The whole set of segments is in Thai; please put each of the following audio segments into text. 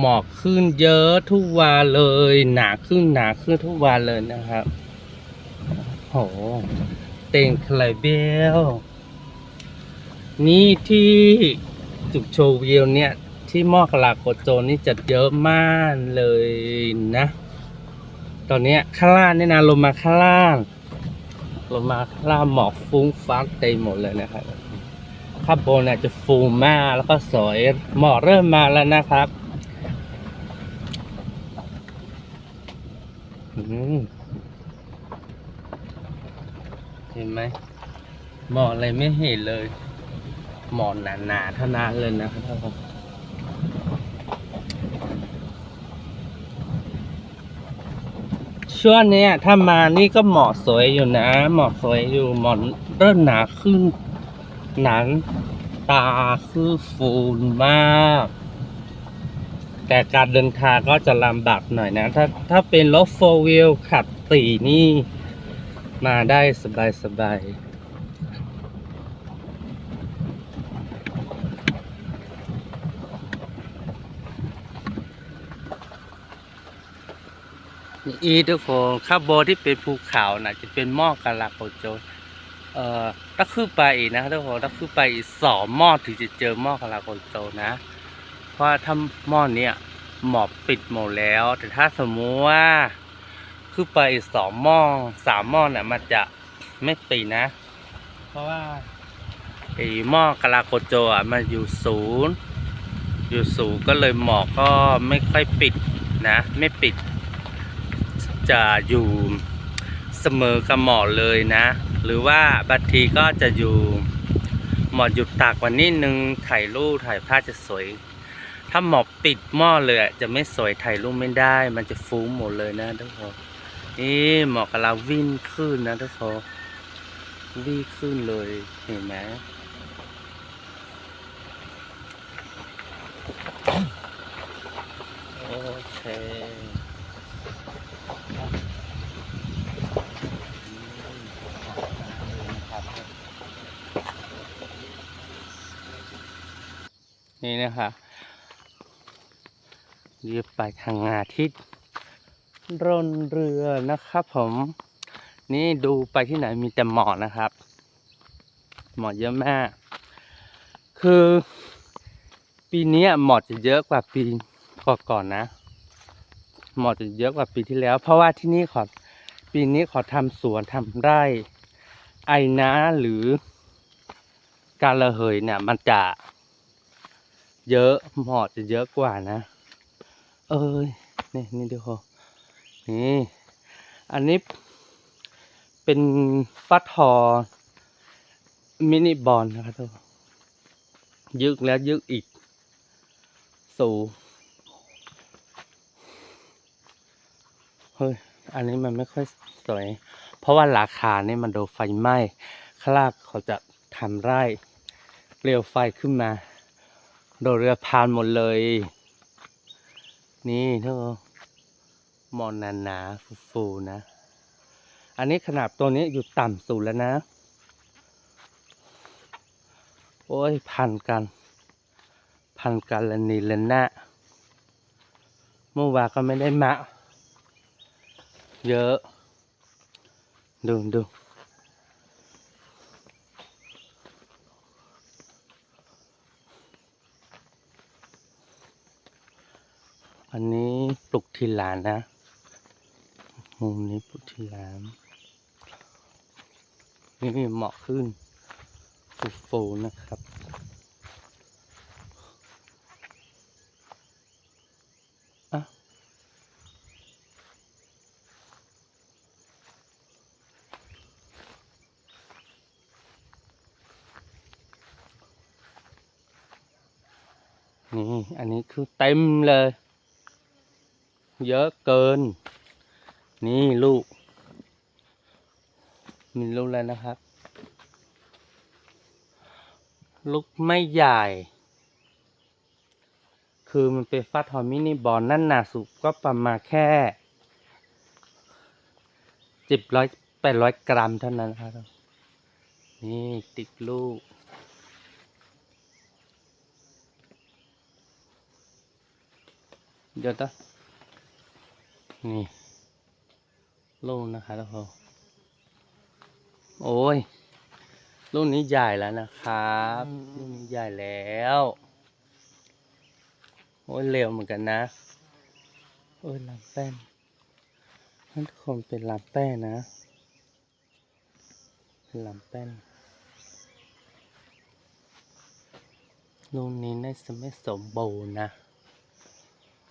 หมอกขึ้นเยอะทุกวันเลย หนาขึ้นหนาขึ้นทุกวันเลยนะครับโหเต็งคลายเบลนี่ที่จุดโชว์วิวเนี่ย ที่มอกลาโกโจนี่จะเยอะมากเลยนะ ตอนนี้ข้างล่างเนี่ยนะลงมาข้างล่างลงมาข้างล่างหมอกฟุ้งฟ้าเต็มหมดเลยนะครับข้างบนเนี่ยจะฟูมากแล้วก็สวยหมอกเริ่มมาแล้วนะครับอืม เห็นไหมหมอกอะไรไม่เห็นเลย หมอกหนาๆเท่านั้นเลยนะครับท่านผู้ชมช่วงนี้ถ้ามานี่ก็หมอกสวยอยู่นะ หมอกสวยอยู่หมอกเริ่มหนาขึ้น หนังตาคือฟูนมาก แต่การเดินทางก็จะลำบากหน่อยนะ ถ้าถ้าเป็นรถโฟวิลขับตีนี่ มาได้สบายสบายอีทุกคนข้าบนที่เป็นภูเขานะจะเป็นหม้อกะลาโกโจเอ่อถ้าขึ้นไปอีกนะทุกคนถ้าขึ้นไปอีกสองหม้อถึงจะเจอหม้อกะลาโกโจนะเพราะ ว่าถ้าหม้อเนี้ยหมอบปิดหมดแล้ว แต่ถ้าสมมุติว่าขึ้นไปอีกสองหม้อสามหม้อน่ะมันจะไม่ปิดนะ เพราะว่าไอหม้อกะลาโกโจอะมันอยู่ศูนย์อยู่ศูนย์ก็เลยหมอกก็ไม่ค่อยปิดนะ ไม่ปิด จะอยู่เสมอกับหมอกเลยนะ หรือว่าบางทีก็จะอยู่หมอกหยุดตากกว่านิดนึงถ่ายรูปถ่ายภาพจะสวย ถ้าหมอกปิดหม้อเลยจะไม่สวยถ่ายรูปไม่ได้ มันจะฟุ้งหมดเลยนะทุกคนนี่หมอกกำลังวิ่งขึ้นนะทุกคนวิ่งขึ้นเลยเห็นไหมโอเคนี่นะคะ เรียบไปทางอาทิตย์ร่นเรือนะครับผมนี่ดูไปที่ไหนมีแต่หมอกนะครับ หมอกเยอะมาก คือ ปีนี้หมอกจะเยอะกว่าปีก่อนๆนะ หมอกจะเยอะกว่าปีที่แล้ว เพราะว่าที่นี่ขอปีนี้ขอทำสวนทำไร่ ไอ้น้าหรือ การระเหยเนี่ยมันจะเยอะหมอกจะเยอะกว่านะ เอ้ยนี่นี่ดูเขานี่อันนี้เป็นฟัดทอมินิบอลนะครับทุกคนยึกแล้วยึกอีก สูเฮ้ย อันนี้มันไม่ค่อยสวย เพราะว่าราคานี่มันโดนไฟไหม้ข้างล่างเขาจะทำไร่เปลวไฟขึ้นมา โดนเรือพานหมดเลย นี่เท่ามอนหนาหนาๆฟูๆนะ อันนี้ขนาดตัวนี้อยู่ต่ำสุดแล้วนะ โอ้ย พันกัน พันกันละนีละนะเมื่อวานก็ไม่ได้มะเยอะ ดูดู อันนี้ปลุกทีหลานนะ มุมนี้ปลุกทีหลานนี่เหมาะขึ้นฟูๆนะครับ อะ นี่ อันนี้คือเต็มเลย เยอะเกิน นี่ลูก มีลูกแล้วนะครับ ลูกไม่ใหญ่ คือมันเป็นฟัดทอมินิบอลนั่นหนาสุดก็ประมาณแค่เจ็บร้อยแปดร้อยกรัมเท่านั้นครับ นี่ติดลูกเดี๋ยวนะ นี่ลูกนะคะทุกคนโอ้ยลูกนี้ใหญ่แล้วนะครับลูกนี้ใหญ่แล้ว โอ้ยเร็วเหมือนกันนะ โอ้ยลำแป้นนั่นทุกคนเป็นลำแป้นนะเป็นลำแป้นลูกนี้น่าจะไม่สมบูรณ์นะ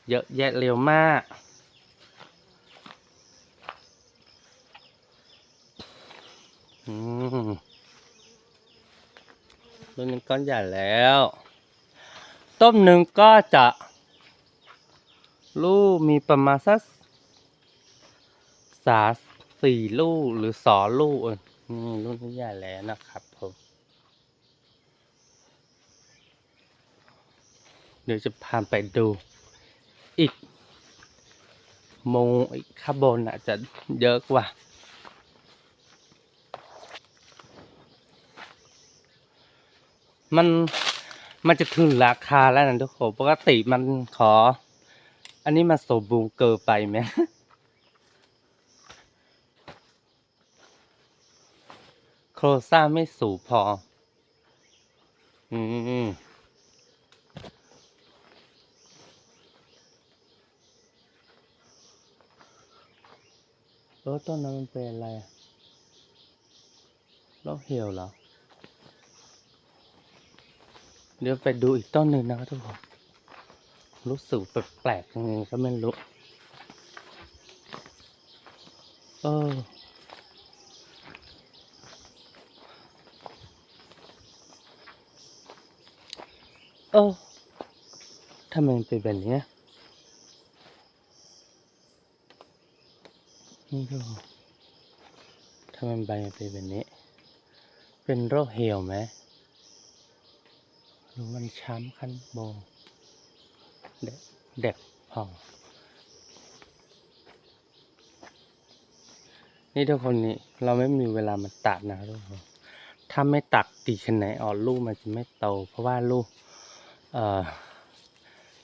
เยอะแยะเร็วมาก ลูกนี้ก้อนใหญ่แล้ว ต้มหนึ่งก็จะ ลูกมีประมาณสักสาสี่ลูกหรือสอลูกนี่ลูกนี้ใหญ่แล้วนะครับผมเดี๋ยวจะพาไปดู อีกโมงอีกข้างบนอาจจะเยอะกว่า มันมันจะถึงราคาแล้วนะทุกคนปกติมันขอ อันนี้มาสมบูรณ์เกินไปไหมโครงสร้าไม่สูงพอ อืมเออต้นนั้นมันเป็นอะไรอะโรคเหี่ยวเหรอ เดี๋ยวไปดูอีกต้นหนึ่งนะครับทุกคนรู้สึกแปลกๆยังไงก็ไม่รู้เออเออทำไมมันเป็นแบบนี้นี่ดูทำไมใบมันเป็นแบบนี้ เป็นโรคเหี่ยวไหม มันช้ำคันโบเด็กพอง นี่ทุกคนนี่เราไม่มีเวลามาตัดนะทุกคนถ้าไม่ตัดตีขนาดออนลูกมันจะไม่โต เพราะว่าลูกเอ่อ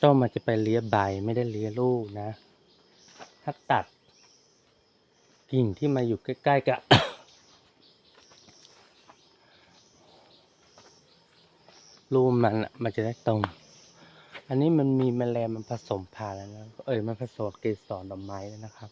ต้นมันจะไปเลี้ยใบไม่ได้เลี้ยลูกนะ ถ้าตัดกิ่งที่มาอยู่ใกล้ๆกับ รูมันอะมันจะได้ตรง อันนี้มันมีแมลงมันผสมผ่านแล้วนะ เอ่ยมันผสมเกสรดอกไม้แล้วนะครับ